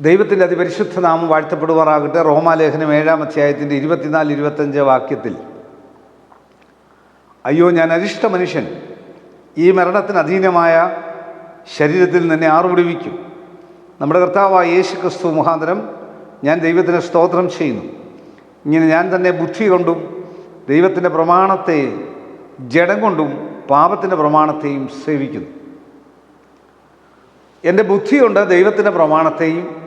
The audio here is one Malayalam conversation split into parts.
ദൈവത്തിന്റെ അതിപരിശുദ്ധ നാമം വാഴ്ത്തപ്പെടുവാറാകട്ടെ റോമാലേഖനം ഏഴാം അധ്യായത്തിന്റെ ഇരുപത്തിനാല് ഇരുപത്തഞ്ച് വാക്യത്തിൽ. അയ്യോ ഞാൻ അരിഷ്ട മനുഷ്യൻ. ഈ മരണത്തിന് അധീനമായ ശരീരത്തിൽ നിന്നെ ആറ് വിടുവിക്കും നമ്മുടെ കർത്താവായ യേശു ക്രിസ്തു മുഖാന്തരം ഞാൻ ദൈവത്തിന് സ്തോത്രം ചെയ്യുന്നു. ഇങ്ങനെ ഞാൻ തന്നെ ബുദ്ധി കൊണ്ടും ദൈവത്തിന്റെ പ്രമാണത്തെ ജഡം കൊണ്ടും പാപത്തിന്റെ പ്രമാണത്തെയും സേവിക്കുന്നു. എന്റെ ബുദ്ധി കൊണ്ട് ദൈവത്തിന്റെ പ്രമാണത്തെയും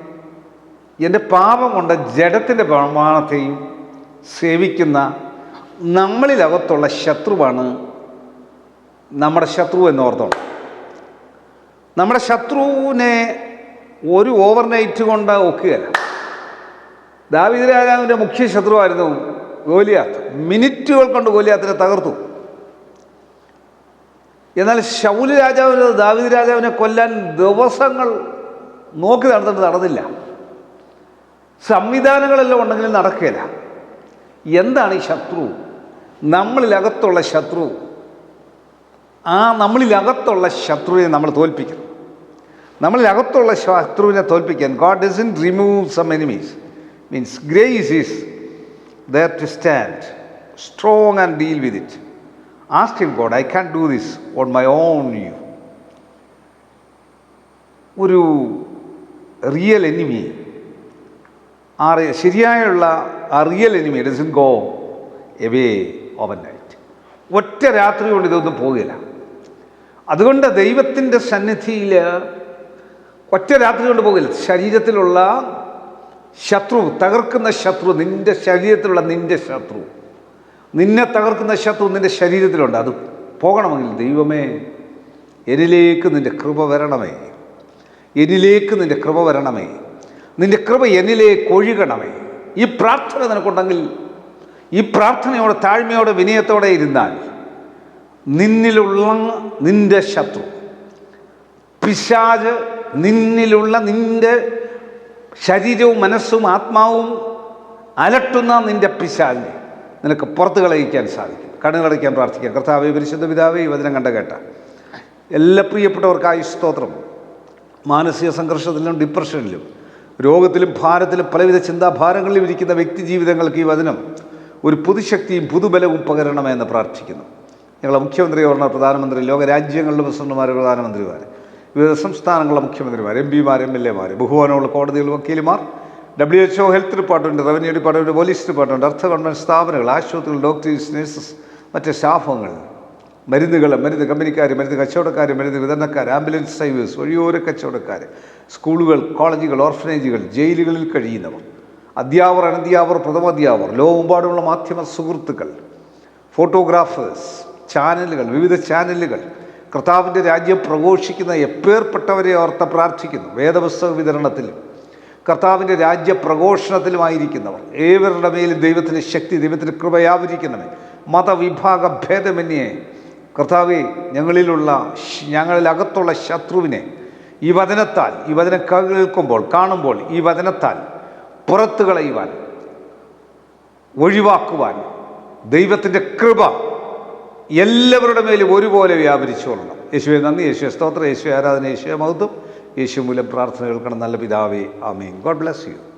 എന്റെ പാപം കൊണ്ട് ജഡത്തിന്റെ പ്രമാണത്തെയും സേവിക്കുന്ന നമ്മളിലകത്തുള്ള ശത്രുവാണ് നമ്മുടെ ശത്രു എന്നോർത്തോണം നമ്മുടെ ശത്രുവിനെ ഒരു ഓവർനൈറ്റ് കൊണ്ട് ഒക്കുകയല്ല. ദാവിദ് രാജാവിന്റെ മുഖ്യ ശത്രുവായിരുന്നു ഗോലിയാത്ത്. മിനിറ്റുകൾ കൊണ്ട് ഗോലിയാത്തിനെ തകർത്തു. എന്നാൽ ശൗലി രാജാവിന് ദാവിദ് രാജാവിനെ കൊല്ലാൻ ദിവസങ്ങൾ നോക്കി നടന്നിട്ട് നടന്നില്ല. സംവിധാനങ്ങളെല്ലാം ഉണ്ടെങ്കിലും നടക്കില്ല എന്താണ് ഈ ശത്രു? നമ്മളിലകത്തുള്ള ശത്രു. ആ നമ്മളിലകത്തുള്ള ശത്രുവിനെ നമ്മൾ തോൽപ്പിക്കണം നമ്മളിലകത്തുള്ള ശത്രുവിനെ തോൽപ്പിക്കാൻ God doesn't remove some enemies means grace is there to stand strong and deal with it ask in God I can do this on my own you ഒരു റിയൽ എനിമി ആ റി- ശരിയായുള്ള ആ real enemy doesn't go away overnight ഒറ്റ രാത്രി കൊണ്ട് ഇതൊന്നും പോകില്ല. അതുകൊണ്ട് ദൈവത്തിന്റെ സന്നിധിയിൽ ഒറ്റ രാത്രി കൊണ്ട് പോകില്ല. ശരീരത്തിലുള്ള ശത്രു തകർക്കുന്ന ശത്രു നിന്റെ ശരീരത്തിലുള്ള നിന്റെ ശത്രു. നിന്നെ തകർക്കുന്ന ശത്രു നിന്റെ ശരീരത്തിലുണ്ട്. അത് പോകണമെങ്കിൽ ദൈവമേ എന്നിലേക്ക് നിന്റെ കൃപ വരണമേ. എന്നിലേക്ക് നിന്റെ കൃപ വരണമേ. നിന്റെ കൃപ എന്നിലേക്ക് ഒഴുകണമേ ഈ പ്രാർത്ഥന നിനക്കുണ്ടെങ്കിൽ ഈ പ്രാർത്ഥനയോടെ താഴ്മയോടെ വിനയത്തോടെ ഇരുന്നാൽ നിന്നിലുള്ള നിന്റെ ശത്രു പിശാജ് നിന്നിലുള്ള നിന്റെ ശരീരവും മനസ്സും ആത്മാവും അലട്ടുന്ന നിന്റെ പിശാലിനെ നിനക്ക് പുറത്ത് കളയിക്കാൻ സാധിക്കും. കണ്ണുകളടയ്ക്കാൻ പ്രാർത്ഥിക്കാം. കർത്താവെ പരിശുദ്ധ പിതാവേ വചനം കണ്ട കേട്ട. എല്ലാ പ്രിയപ്പെട്ടവർക്കായി സ്തോത്രം. മാനസിക സംഘർഷത്തിലും ഡിപ്രഷനിലും രോഗത്തിലും ഭാരത്തിലും പലവിധ ചിന്താഭാരങ്ങളിലും ഇരിക്കുന്ന വ്യക്തി ജീവിതങ്ങൾക്ക് ഈ വചനം ഒരു പുതുശക്തിയും പുതുബലവും പകരണമെന്ന് പ്രാർത്ഥിക്കുന്നു. ഞങ്ങളെ മുഖ്യമന്ത്രി ഓർണ പ്രധാനമന്ത്രി ലോകരാജ്യങ്ങളിലെ പ്രസിഡന്റുമാർ പ്രധാനമന്ത്രിമാർ വിവിധ സംസ്ഥാനങ്ങളിലെ മുഖ്യമന്ത്രിമാർ എം പിമാർ എം എൽ എമാർ ബഹുമാനമുള്ള കോടതികൾ വക്കീലുമാർ W H O health department revenue department police department അർത്ഥ ഗവൺമെന്റ് സ്ഥാപനങ്ങൾ ആശുപത്രികൾ ഡോക്ടേഴ്സ് നഴ്സസ് മറ്റ് സ്റ്റാഫുകൾ മരുന്നുകൾ മരുന്ന് കമ്പനിക്കാർ മരുന്ന് കച്ചവടക്കാർ മരുന്ന് വിതരണക്കാർ ആംബുലൻസ് ഡ്രൈവേഴ്സ് വഴിയോര കച്ചവടക്കാർ സ്കൂളുകൾ കോളേജുകൾ ഓർഫനേജുകൾ ജയിലുകളിൽ കഴിയുന്നവർ അധ്യാപർ അനധ്യാപർ പ്രഥമാധ്യാപർ ലോകമെമ്പാടുമുള്ള മാധ്യമ സുഹൃത്തുക്കൾ ഫോട്ടോഗ്രാഫേഴ്സ് ചാനലുകൾ വിവിധ ചാനലുകൾ കർത്താവിന്റെ രാജ്യം പ്രഘോഷിക്കുന്ന എപ്പേർപ്പെട്ടവരെ ഓർത്ത് പ്രാർത്ഥിക്കുന്നു. വേദപുസ്തക വിതരണത്തിലും കർത്താവിന്റെ രാജ്യ പ്രഘോഷണത്തിലുമായിരിക്കുന്നവർ ഏവരുടെ മേലും ദൈവത്തിന്റെ ശക്തി ദൈവത്തിന്റെ കൃപയാവരിക്കണമേ. മതവിഭാഗ ഭേദമന്യേ കർത്താവെ ഞങ്ങളിലുള്ള ഞങ്ങളിലകത്തുള്ള ശത്രുവിനെ ഈ വചനത്താൽ ഈ വചനം കേൾക്കുമ്പോൾ കാണുമ്പോൾ ഈ വചനത്താൽ പുറത്തു കളയുവാൻ ഒഴിവാക്കുവാൻ ദൈവത്തിന്റെ കൃപ എല്ലാവരുടെ മേലും ഒരുപോലെ വ്യാപരിച്ചുകൊള്ളണം. യേശുവെ നന്ദി. യേശുവെ സ്തോത്രം. യേശു ആരാധന. യേശു മഹത്വം. യേശു മൂലം പ്രാർത്ഥന കേൾക്കണം. നല്ല പിതാവേ ആമീൻ. God bless you.